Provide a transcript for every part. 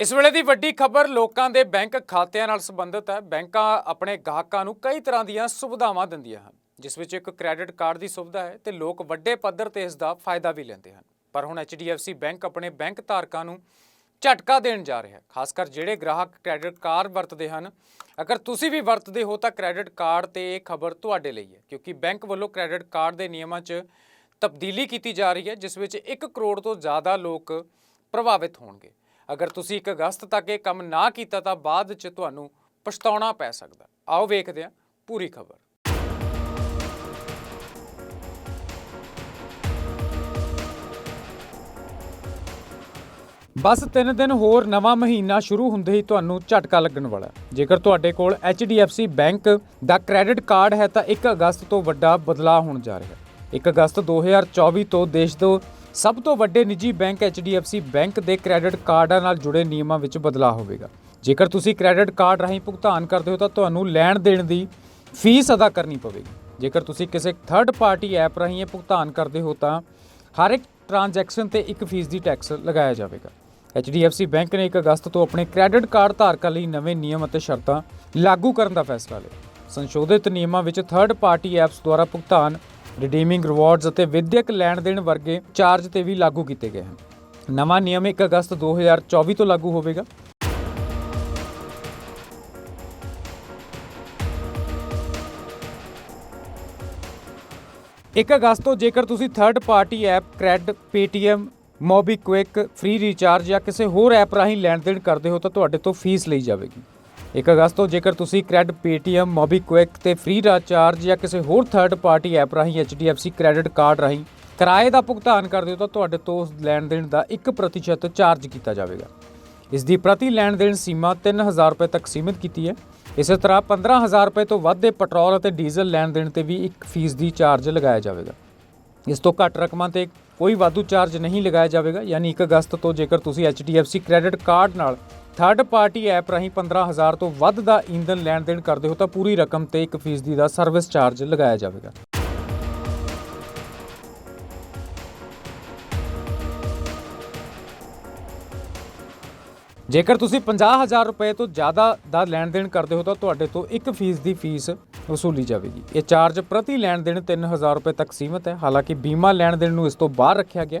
ਇਸ ਵੇਲੇ ਦੀ ਵੱਡੀ ਖਬਰ ਲੋਕਾਂ ਦੇ ਬੈਂਕ ਖਾਤਿਆਂ ਨਾਲ ਸੰਬੰਧਿਤ ਹੈ। ਬੈਂਕਾਂ ਆਪਣੇ ਗਾਹਕਾਂ ਨੂੰ ਕਈ ਤਰ੍ਹਾਂ ਦੀਆਂ ਸੁਵਿਧਾਵਾਂ ਦਿੰਦੀਆਂ ਹਨ, ਜਿਸ ਵਿੱਚ ਇੱਕ ਕ੍ਰੈਡਿਟ ਕਾਰਡ ਦੀ ਸੁਵਿਧਾ ਹੈ ਤੇ ਲੋਕ ਵੱਡੇ ਪੱਧਰ ਤੇ ਇਸ ਦਾ ਫਾਇਦਾ ਵੀ ਲੈਂਦੇ ਹਨ। ਪਰ ਹੁਣ HDFC ਬੈਂਕ ਆਪਣੇ ਬੈਂਕ ਧਾਰਕਾਂ ਨੂੰ ਝਟਕਾ ਦੇਣ ਜਾ ਰਿਹਾ ਹੈ, ਖਾਸ ਕਰ ਜਿਹੜੇ ਗ੍ਰਾਹਕ ਕ੍ਰੈਡਿਟ ਕਾਰਡ ਵਰਤਦੇ ਹਨ। ਅਗਰ ਤੁਸੀਂ ਵੀ ਵਰਤਦੇ ਹੋ ਤਾਂ ਕ੍ਰੈਡਿਟ ਕਾਰਡ ਤੇ ਇਹ ਖਬਰ ਤੁਹਾਡੇ ਲਈ ਹੈ, ਕਿਉਂਕਿ ਬੈਂਕ ਵੱਲੋਂ ਕ੍ਰੈਡਿਟ ਕਾਰਡ ਦੇ ਨਿਯਮਾਂ 'ਚ ਤਬਦੀਲੀ ਕੀਤੀ ਜਾ ਰਹੀ ਹੈ, ਜਿਸ ਵਿੱਚ 1 ਕਰੋੜ ਤੋਂ ਜ਼ਿਆਦਾ ਲੋਕ ਪ੍ਰਭਾਵਿਤ ਹੋਣਗੇ। ਅਗਰ ਤੁਸੀਂ 1 ਅਗਸਤ ਤੱਕ ਇਹ ਕੰਮ ਨਾ ਕੀਤਾ ਤਾਂ ਬਾਅਦ 'ਚ ਤੁਹਾਨੂੰ ਪਛਤਾਉਣਾ ਪੈ ਸਕਦਾ। ਆਓ ਵੇਖਦੇ ਹਾਂ ਪੂਰੀ ਖਬਰ। ਬਸ 3 ਦਿਨ ਹੋਰ ਨਵਾਂ ਮਹੀਨਾ ਸ਼ੁਰੂ ਹੁੰਦੇ ਹੀ ਤੁਹਾਨੂੰ ਝਟਕਾ ਲੱਗਣ ਵਾਲਾ ਜੇਕਰ ਤੁਹਾਡੇ ਕੋਲ HDFC ਬੈਂਕ ਦਾ ਕ੍ਰੈਡਿਟ ਕਾਰਡ ਹੈ ਤਾਂ 1 ਅਗਸਤ ਤੋਂ ਵੱਡਾ ਬਦਲਾਅ ਹੋਣ ਜਾ ਰਿਹਾ ਹੈ। 1 ਅਗਸਤ 2024 ਤੋਂ ਦੇਸ਼ ਦੇ ਸਭ ਤੋਂ ਵੱਡੇ ਨਿੱਜੀ ਬੈਂਕ HDFC ਬੈਂਕ ਦੇ ਕ੍ਰੈਡਿਟ ਕਾਰਡਾਂ ਨਾਲ ਜੁੜੇ ਨਿਯਮਾਂ ਵਿੱਚ ਬਦਲਾਅ ਹੋਵੇਗਾ। ਜੇਕਰ ਤੁਸੀਂ ਕ੍ਰੈਡਿਟ ਕਾਰਡ ਰਾਹੀਂ ਭੁਗਤਾਨ ਕਰਦੇ ਹੋ ਤਾਂ ਤੁਹਾਨੂੰ ਲੈਣ ਦੇਣ ਦੀ ਫੀਸ ਅਦਾ ਕਰਨੀ ਪਵੇਗੀ। ਜੇਕਰ ਤੁਸੀਂ ਕਿਸੇ ਥਰਡ ਪਾਰਟੀ ਐਪ ਰਾਹੀਂ ਇਹ ਭੁਗਤਾਨ ਕਰਦੇ ਹੋ ਤਾਂ ਹਰ ਇੱਕ ਟ੍ਰਾਂਜੈਕਸ਼ਨ ਤੇ 1% ਟੈਕਸ ਲਗਾਇਆ ਜਾਵੇਗਾ। HDFC ਬੈਂਕ ਨੇ 1 ਅਗਸਤ ਤੋਂ ਆਪਣੇ ਕ੍ਰੈਡਿਟ ਕਾਰਡ ਧਾਰਕਾਂ ਲਈ ਨਵੇਂ ਨਿਯਮ ਅਤੇ ਸ਼ਰਤਾਂ ਲਾਗੂ ਕਰਨ ਦਾ ਫੈਸਲਾ ਲਿਆ। ਸੰਸ਼ੋਧਿਤ ਨਿਯਮਾਂ ਵਿੱਚ ਥਰਡ ਪਾਰਟੀ ਐਪਸ ਦੁਆਰਾ ਭੁਗਤਾਨ ਰਿਡੀਮਿੰਗ ਰਿਵਾਰਡਸ ਅਤੇ ਵਿਦਿਅਕ ਲੈਣ ਦੇਣ ਵਰਗੇ ਚਾਰਜ ਤੇ ਵੀ ਲਾਗੂ ਕੀਤੇ ਗਏ ਹਨ। ਨਵਾਂ ਨਿਯਮ 1 ਅਗਸਤ 2024 ਤੋਂ ਲਾਗੂ ਹੋਵੇਗਾ। ਇੱਕ ਅਗਸਤ ਤੋਂ ਜੇਕਰ ਤੁਸੀਂ third party app CRED Paytm MobiKwik free recharge ਜਾਂ ਕਿਸੇ ਹੋਰ ਐਪ ਰਾਹੀਂ ਲੈਣ ਦੇਣ ਕਰਦੇ ਹੋ ਤਾਂ ਤੁਹਾਡੇ ਤੋਂ ਫੀਸ ਲਈ ਜਾਵੇਗੀ। 1 ਅਗਸਤ ਤੋਂ ਜੇਕਰ ਤੁਸੀਂ ਕ੍ਰੈਡ Paytm ਮੋਬੀਕਵਿਕ ਤੇ ਫ੍ਰੀ ਰੀਚਾਰਜ ਜਾਂ ਕਿਸੇ ਹੋਰ ਥਰਡ ਪਾਰਟੀ ਐਪ ਰਾਹੀਂ HDFC ਕ੍ਰੈਡਿਟ ਕਾਰਡ ਰਾਹੀਂ ਕਿਰਾਏ ਦਾ ਭੁਗਤਾਨ ਕਰਦੇ ਹੋ ਤਾਂ ਤੁਹਾਡੇ ਤੋਂ ਉਸ ਲੈਣ ਦੇਣ ਦਾ 1% ਚਾਰਜ ਕੀਤਾ ਜਾਵੇਗਾ। ਇਸ ਦੀ ਪ੍ਰਤੀ ਲੈਣ ਦੇਣ ਸੀਮਾ 3000 ਰੁਪਏ ਤੱਕ ਸੀਮਿਤ ਕੀਤੀ ਹੈ। ਇਸੇ ਤਰ੍ਹਾਂ 15000 ਰੁਪਏ ਤੋਂ ਵੱਧ ਦੇ ਪੈਟਰੋਲ ਅਤੇ ਡੀਜ਼ਲ ਲੈਣ ਦੇਣ ਤੇ ਵੀ 1% ਦੀ ਚਾਰਜ ਲਗਾਇਆ ਜਾਵੇਗਾ। ਇਸ ਤੋਂ ਘੱਟ ਰਕਮਾਂ ਤੇ ਕੋਈ ਵਾਧੂ ਚਾਰਜ ਨਹੀਂ ਲਗਾਇਆ ਜਾਵੇਗਾ, ਯਾਨੀ 1 ਅਗਸਤ ਤੋਂ ਜੇਕਰ ਤੁਸੀਂ HDFC ਕ੍ਰੈਡਿਟ ਕਾਰਡ ਨਾਲ ਥਰਡ ਪਾਰਟੀ ਐਪ ਰਾਹੀਂ 15000 ਤੋਂ ਵੱਧ ਦਾ ਈਂਧਨ ਲੈਣ ਦੇਣ ਕਰਦੇ ਹੋ ਤਾਂ ਪੂਰੀ ਰਕਮ ਤੇ 1% ਦਾ ਸਰਵਿਸ ਚਾਰਜ ਲਗਾਇਆ ਜਾਵੇਗਾ। ਜੇਕਰ ਤੁਸੀਂ 50000 ਰੁਪਏ ਤੋਂ ਜ਼ਿਆਦਾ ਦਾ ਲੈਣ ਦੇਣ ਕਰਦੇ ਹੋ ਤਾਂ ਤੁਹਾਡੇ ਤੋਂ 1% ਦੀ ਫੀਸ ਵਸੂਲੀ ਜਾਵੇਗੀ। ਇਹ ਚਾਰਜ ਪ੍ਰਤੀ ਲੈਣ ਦੇਣ 3000 ਰੁਪਏ ਤੱਕ ਸੀਮਿਤ ਹੈ। ਹਾਲਾਂਕਿ ਬੀਮਾ ਲੈਣ ਦੇਣ ਨੂੰ ਇਸ ਤੋਂ ਬਾਹਰ ਰੱਖਿਆ ਗਿਆ।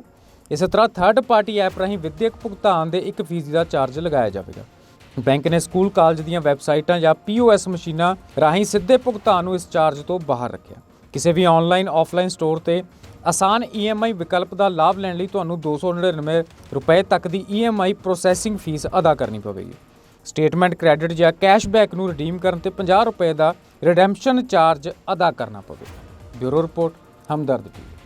ਇਸੇ ਤਰ੍ਹਾਂ ਥਰਡ ਪਾਰਟੀ ਐਪ ਰਾਹੀਂ ਵਿਦਿਅਕ ਭੁਗਤਾਨ ਦੇ 1% ਦਾ ਚਾਰਜ ਲਗਾਇਆ ਜਾਵੇਗਾ। ਬੈਂਕ ਨੇ ਸਕੂਲ, ਕਾਲਜ ਦੀਆਂ ਵੈਬਸਾਈਟਾਂ ਜਾਂ POS ਮਸ਼ੀਨਾਂ ਰਾਹੀਂ ਸਿੱਧੇ ਭੁਗਤਾਨ ਨੂੰ ਇਸ ਚਾਰਜ ਤੋਂ ਬਾਹਰ ਰੱਖਿਆ। ਕਿਸੇ ਵੀ ਆਨਲਾਈਨ ਆਫਲਾਈਨ ਸਟੋਰ ਤੇ ਆਸਾਨ EMI ਵਿਕਲਪ ਦਾ ਲਾਭ ਲੈਣ ਲਈ ਤੁਹਾਨੂੰ 299 ਰੁਪਏ ਤੱਕ ਦੀ EMI ਪ੍ਰੋਸੈਸਿੰਗ ਫੀਸ ਅਦਾ ਕਰਨੀ ਪਵੇਗੀ। ਸਟੇਟਮੈਂਟ ਕ੍ਰੈਡਿਟ ਜਾਂ ਕੈਸ਼ਬੈਕ ਨੂੰ ਰਿਡੀਮ ਕਰਨ ਤੇ 50 ਰੁਪਏ ਦਾ ਰਿਡੈਂਪਸ਼ਨ ਚਾਰਜ ਅਦਾ ਕਰਨਾ ਪਵੇਗਾ। Bureau report, Hamdard TV.